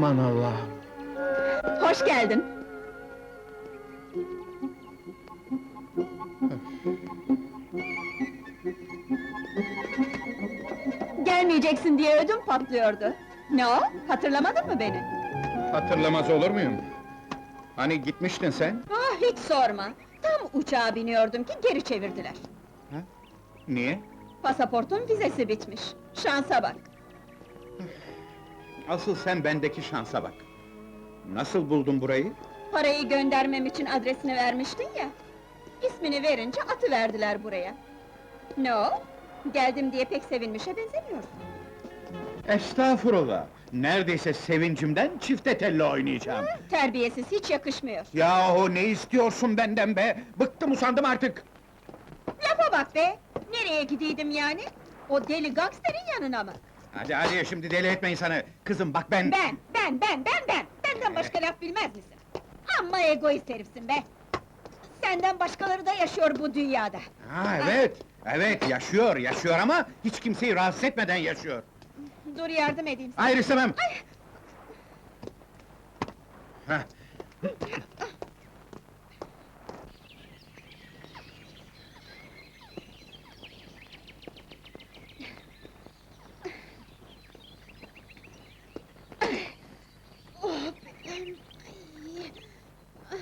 Aman Allah'ım! Hoş geldin. Gelmeyeceksin diye ödüm patlıyordu. Ne o? Hatırlamadın mı beni? Hatırlamaz olur muyum? Hani gitmiştin sen? Ah hiç sorma. Tam uçağa biniyordum ki geri çevirdiler. Niye? Pasaportun vizesi bitmiş. Şansa bak. Asıl sen bendeki şansa bak. Nasıl buldun burayı? Parayı göndermem için adresini vermiştin ya. İsmini verince atı verdiler buraya. Ne o? Geldim diye pek sevinmişe benzemiyorsun. Estağfurullah! Neredeyse sevincimden çifte telli oynayacağım. Terbiyesiz hiç yakışmıyor. Yahu ne istiyorsun benden be? Bıktım usandım artık! Lafa bak be! Nereye gideydim yani? O deli gangsterin yanına mı? Hadi hadi şimdi deli etme insanı! Kızım bak ben... Ben, ben, ben, ben, ben! Benden başka laf bilmez misin? Amma egoist herifsin be! Senden başkaları da yaşıyor bu dünyada. Ha evet, evet yaşıyor, yaşıyor ama hiç kimseyi rahatsız etmeden yaşıyor. Dur yardım edeyim sana. Hayır istemem! Hah, Oh, benim, ay. Ah,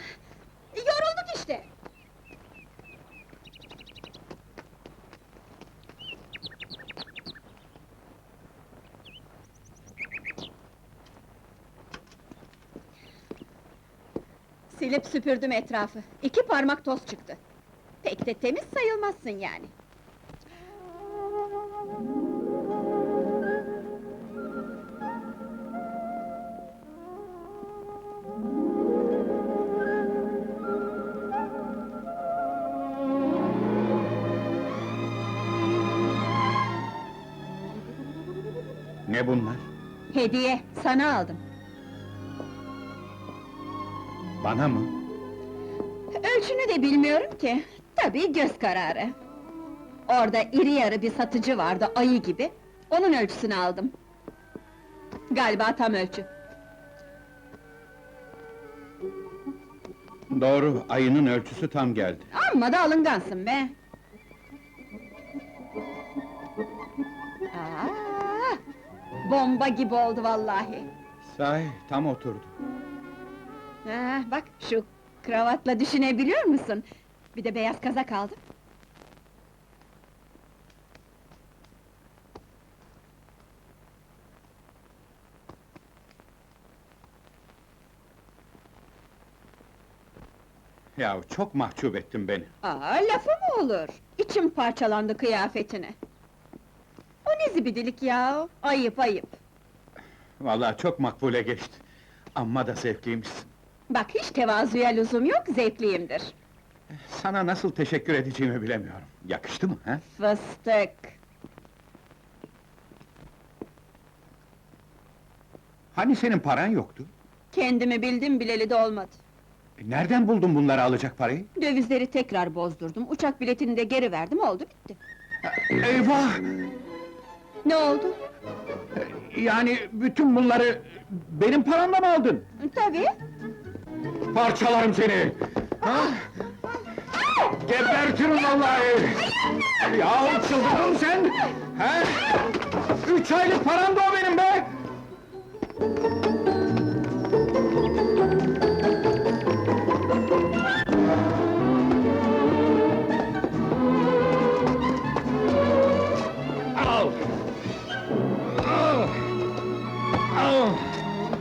Yorulduk işte! Silip süpürdüm etrafı. İki parmak toz çıktı. Pek de temiz sayılmazsın yani. ne bunlar? Hediye, sana aldım. Bana mı? Ölçünü de bilmiyorum ki. Tabii göz kararı. Orada iri yarı bir satıcı vardı, ayı gibi. Onun ölçüsünü aldım. Galiba tam ölçü. Doğru, ayının ölçüsü tam geldi. Amma da alıngansın be! Aa, bomba gibi oldu vallahi. Sahi, tam oturdu. Ha, bak şu kravatla düşünebiliyor musun? Bir de beyaz kazak aldım. Ya çok mahcup ettin beni. Aa, lafı mı olur? İçim parçalandı kıyafetine. O ne zibidilik ya? Ayıp ayıp. Vallahi çok makbule geçti. Amma da zevkliymişsin. Bak hiç tevazuya lüzum yok, zevkliyimdir. Sana nasıl teşekkür edeceğimi bilemiyorum. Yakıştı mı ha? Fıstık! Hani senin paran yoktu? Kendimi bildim bileli de olmadı. E, Nereden buldun bunları alacak parayı? Dövizleri tekrar bozdurdum, uçak biletini de geri verdim, oldu bitti. Eyvah! Ne oldu? Yani bütün bunları benim paramla mı aldın? Tabii! Parçalarım seni! Ha? Gebertirim vallahi! Ya çıldırdın sen! He? Üç aylık param da o benim be! Al! Al! Al!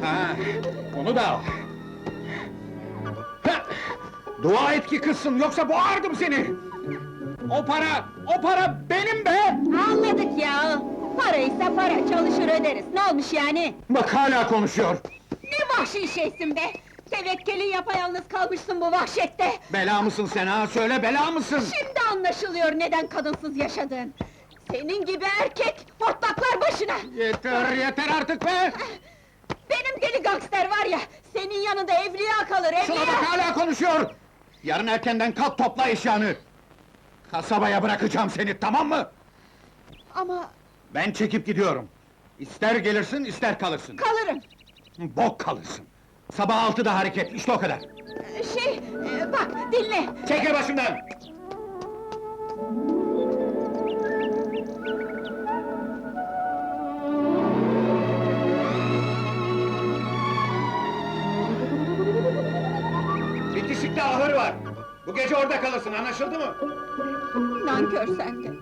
Ha, onu da al! Ki kızsın, yoksa boğardım seni! O para, o para benim be! Anladık ya! Paraysa para, çalışır öderiz, ne olmuş yani? Bak hala konuşuyor! Ne vahşi şeysin be! Tevekkelin yapayalnız kalmışsın bu vahşette! Bela mısın sen ha, söyle bela mısın? Şimdi anlaşılıyor neden kadınsız yaşadın! Senin gibi erkek, hortlaklar başına! Yeter, yeter artık be! Benim deli gangster var ya, senin yanında evliya kalır, evliya! Şuna bak hala konuşuyor! Yarın erkenden kalk topla eşyanı! Kasabaya bırakacağım seni, tamam mı? Ama Ben çekip gidiyorum. İster gelirsin, ister kalırsın. kalırım! Bok kalırsın. Sabah altıda hareket, işte o kadar. Şey, e, bak, dinle! Çekil başımdan! Ahır var. Bu gece orada kalırsın, anlaşıldı mı? Nankör sen de!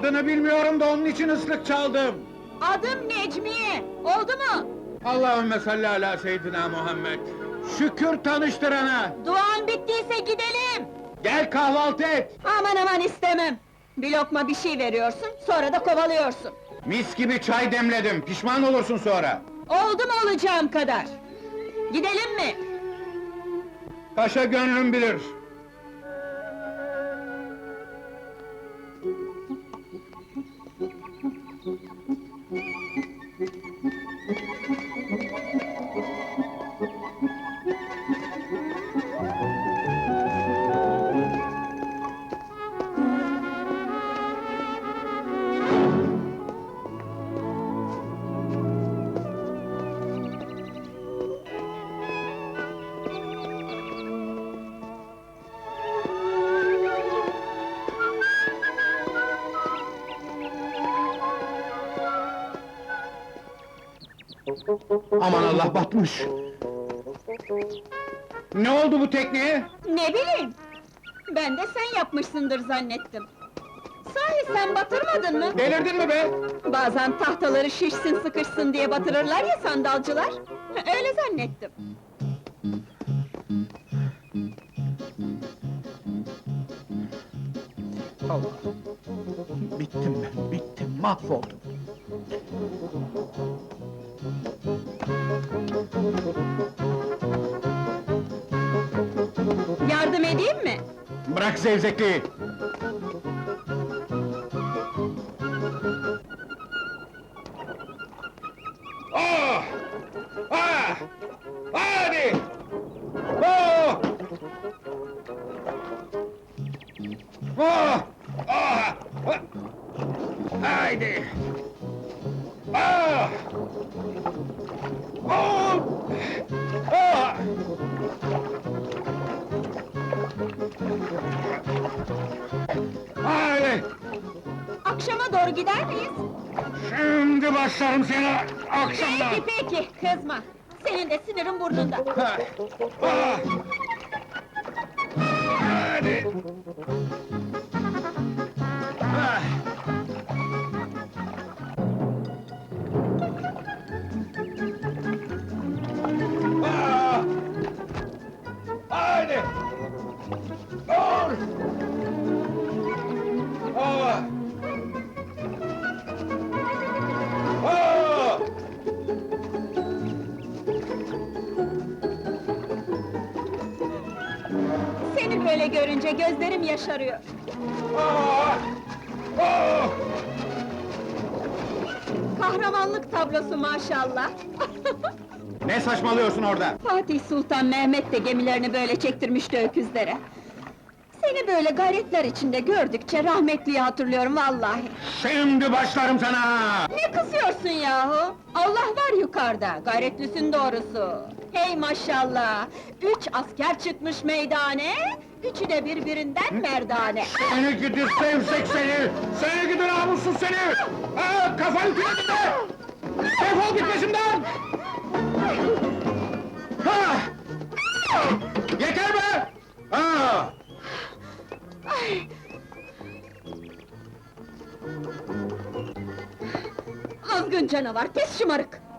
Adını bilmiyorum da onun için ıslık çaldım. Adım Necmiye, oldu mu? Allahümme salli ala seyyidina Muhammed. Şükür tanıştırana. Duan bittiyse gidelim! Gel kahvaltı et. Aman aman istemem! Bir lokma bir şey veriyorsun, sonra da kovalıyorsun. Mis gibi çay demledim, pişman olursun sonra. Oldu mu olacağım kadar? Gidelim mi? Paşa gönlüm bilir. Aman Allah batmış. Ne oldu bu tekneye? Ne bileyim! Ben de sen yapmışsındır zannettim. Sahi sen batırmadın mı? Delirdin mi be? Bazen tahtaları şişsin sıkışsın diye batırırlar ya sandalcılar. Öyle zannettim. Allah! Bittim ben, bittim, mahvoldum. Yardım edeyim mi? Bırak zevzekliği! Ha! Görünce gözlerim yaşarıyor. Ah! Ah! Kahramanlık tablosu maşallah. Ne saçmalıyorsun orada? Fatih Sultan Mehmet de gemilerini böyle çektirmişti öküzlere. Seni böyle gayretler içinde gördükçe rahmetliyi hatırlıyorum vallahi. Şimdi başlarım sana! Ne kızıyorsun yahu? Allah var yukarıda, gayretlisin doğrusu. Hey maşallah! Üç asker çıkmış meydane, üçü de birbirinden merdane. Seni gidi sevsek seni! Seni gidi namussuz seni! Ha, kafan kilitli! Defol git başımdan! Ha! Yeter be! Ha! Azgın canavar, kes şımarık!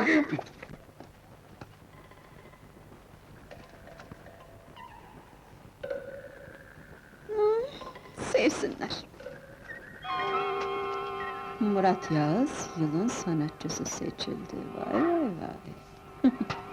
Bakayım! Sevsinler. Murat Yağız, yılın sanatçısı seçildi. Vay vay vay.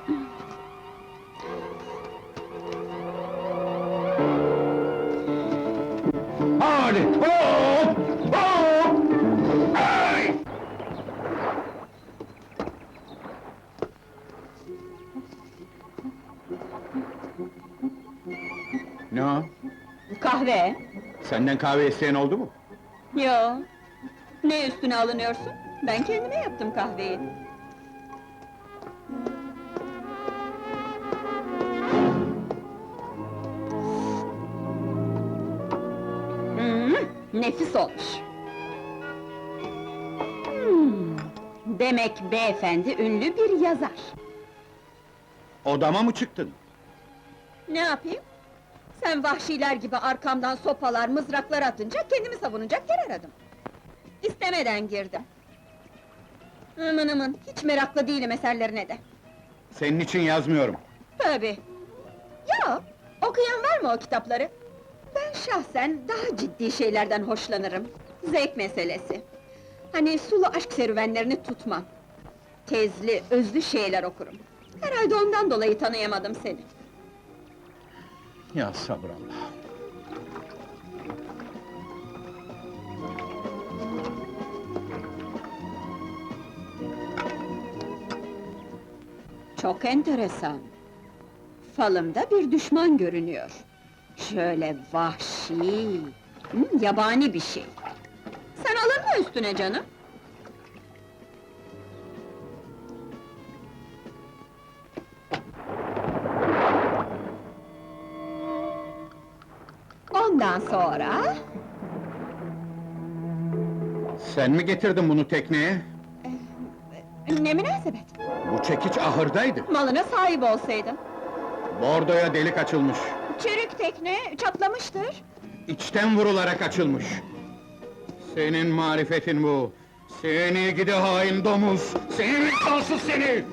Senden kahve isteyen oldu mu? Yo. Ne üstüne alınıyorsun? Ben kendime yaptım kahveyi. Hmm, nefis olmuş. Hmm, demek beyefendi ünlü bir yazar. Odama mı çıktın? Ne yapayım? Sen vahşiler gibi arkamdan sopalar, mızraklar atınca kendimi savunacak yer aradım. İstemeden girdim. Aman aman, hiç meraklı değilim eserlerine de. Senin için yazmıyorum. Tabii. Ya, okuyan var mı o kitapları? Ben şahsen daha ciddi şeylerden hoşlanırım. Zevk meselesi. Hani sulu aşk serüvenlerini tutmam. Tezli, özlü şeyler okurum. Herhalde ondan dolayı tanıyamadım seni. Ya sabırallah. Çok enteresan. Falımda bir düşman görünüyor. Şöyle vahşi, yabani bir şey. Sen alır mı üstüne canım? Ondan sonra... Sen mi getirdin bunu tekneye? Ne münasebet? Bu çekiç ahırdaydı. Malına sahip olsaydın. Bordoya delik açılmış. Çürük tekne çatlamıştır. İçten vurularak açılmış. Senin marifetin bu. Seni gidi hain domuz! Seni vicdansız seni!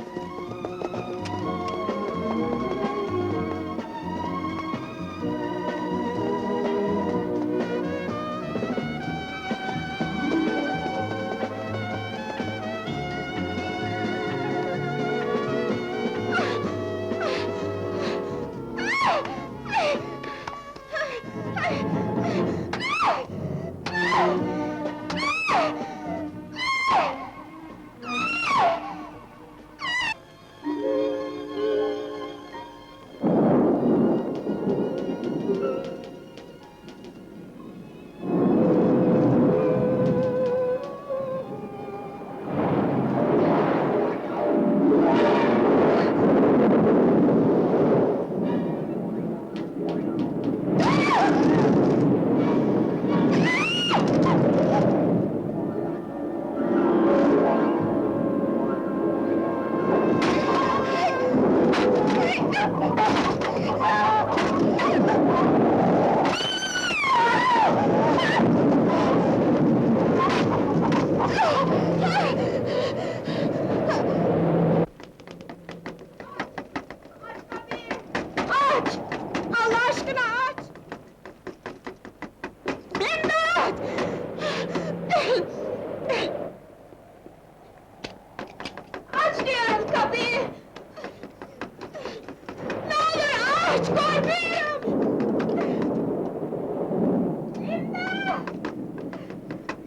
Olur aç, korkuyorum!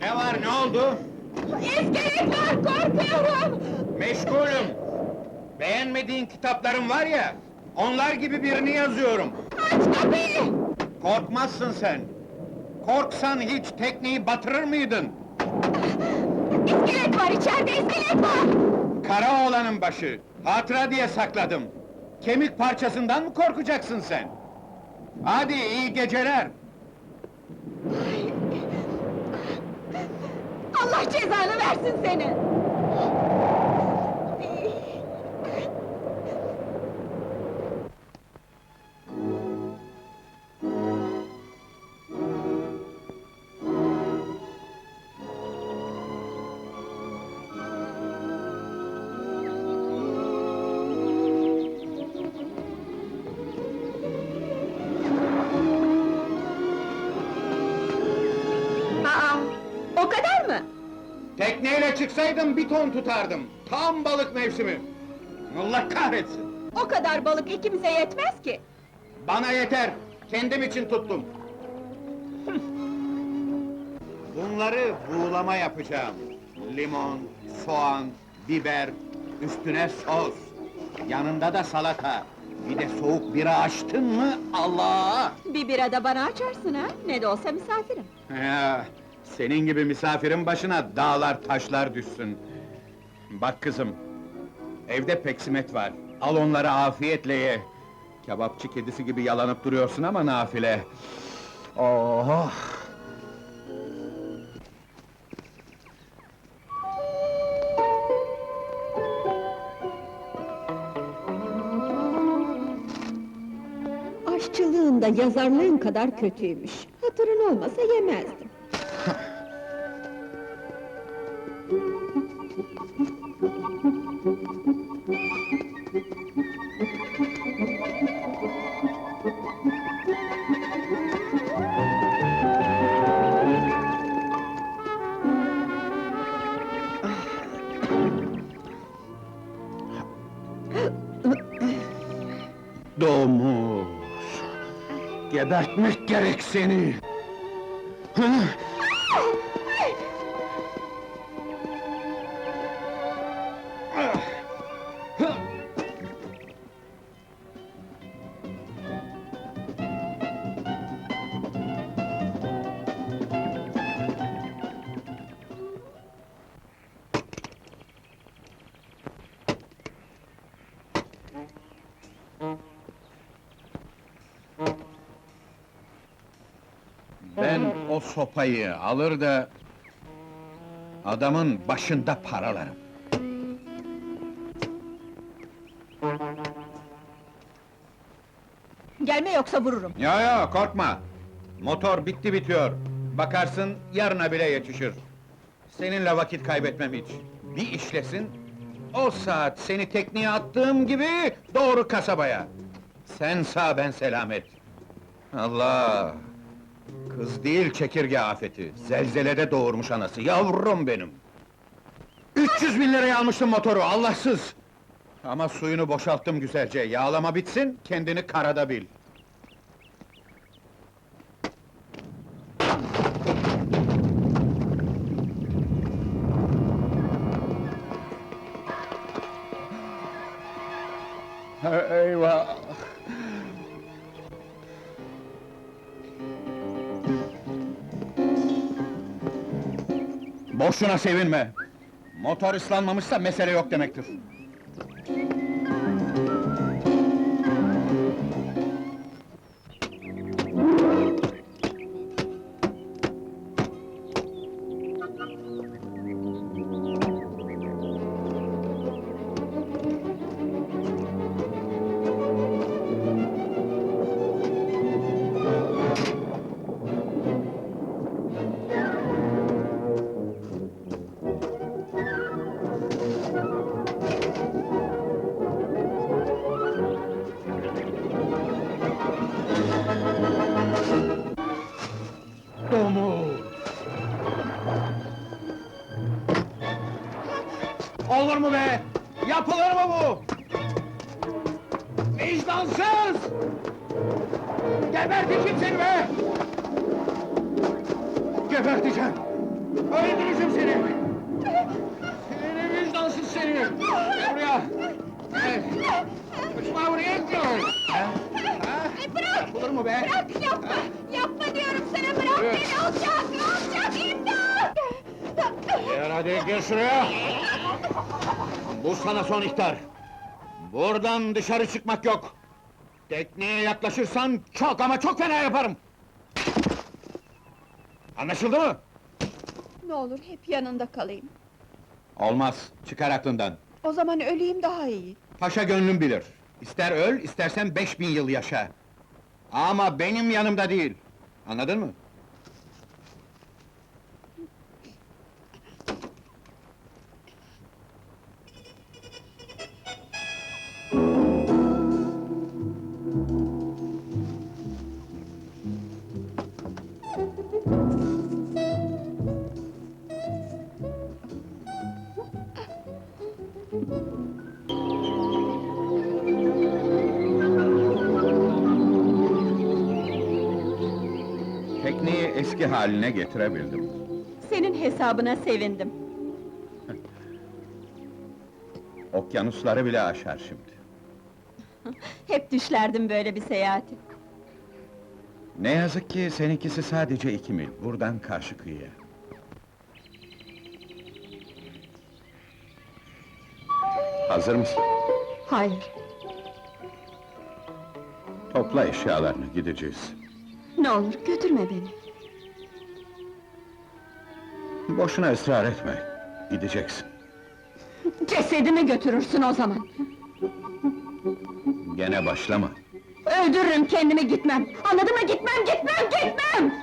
Ne var, ne oldu? İskelet var, korkuyorum! Meşgulüm. Beğenmediğin kitaplarım var ya, onlar gibi birini yazıyorum. Aç kapıyı! Korkmazsın sen. Korksan hiç tekneyi batırır mıydın? İskelet var içeride, iskelet var! Kara oğlanın başı, hatıra diye sakladım. Kemik parçasından mı korkacaksın sen? Hadi iyi geceler. Allah cezanı versin seni! Çıksaydım bir ton tutardım. Tam balık mevsimi. Allah kahretsin. O kadar balık ikimize yetmez ki. Bana yeter. Kendim için tuttum. Bunları buğulama yapacağım. Limon, soğan, biber, üstüne sos. Yanında da salata. Bir de soğuk bira açtın mı Allah! Bir bira da bana açarsın ha, ne de olsa misafirim. Ya, senin gibi misafirin başına dağlar taşlar düşsün. Bak kızım, evde peksimet var. Al onları afiyetle ye. Kebapçı kedisi gibi yalanıp duruyorsun ama nafile. Oh! Aşçılığın da yazarlığın kadar kötüymüş. Hatırın olmasa yemezdim. Domuz! Gebertmek gerek seni! Ben o sopayı alır da... ...adamın başında paralarım. Gelme yoksa vururum. Ya ya korkma! Motor bitti bitiyor. Bakarsın yarına bile yetişir. Seninle vakit kaybetmem hiç. Bir işlesin, o saat seni tekneye attığım gibi doğru kasabaya. Sen sağ ben selamet. Allah! Kız değil çekirge afeti. Zelzelede doğurmuş anası. Yavrum benim. 300 bin liraya almıştım motoru, Allahsız! Ama suyunu boşalttım güzelce. Yağlama bitsin, kendini karada bil. Boşuna sevinme! Motor ıslanmamışsa mesele yok demektir. Şuraya! Bu sana son ihtar! Buradan dışarı çıkmak yok! Tekneye yaklaşırsan çok ama çok fena yaparım! Anlaşıldı mı? Ne olur hep yanında kalayım. Olmaz, çıkar aklından. O zaman öleyim daha iyi. Paşa gönlüm bilir. İster öl, istersen beş bin yıl yaşa. Ama benim yanımda değil. Anladın mı? Eski haline getirebildim. Senin hesabına sevindim. Okyanusları bile aşar şimdi. Hep düşlerdim böyle bir seyahati. Ne yazık ki seninkisi sadece iki mil, buradan karşı kıyıya. Hazır mısın? Hayır, Topla eşyalarını, gideceğiz. ne olur götürme beni. Boşuna ısrar etme, gideceksin. Cesedimi götürürsün o zaman. Gene başlama. Öldürürüm kendimi gitmem. Anladın mı? Gitmem, gitmem, gitmem!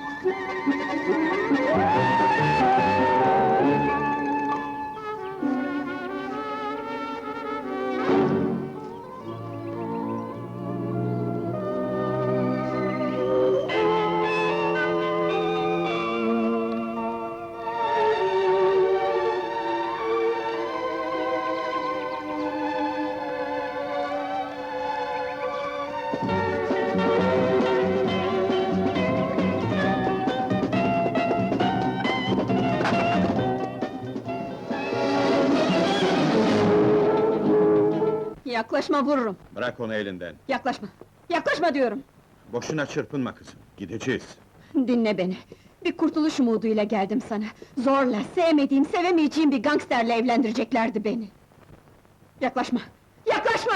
Yaklaşma vururum. Bırak onu elinden. Yaklaşma. Yaklaşma diyorum. Boşuna çırpınma kızım, gideceğiz. Dinle beni. Bir kurtuluş umuduyla geldim sana. Zorla, sevmediğim, sevemeyeceğim bir gangsterle evlendireceklerdi beni. Yaklaşma! Yaklaşma!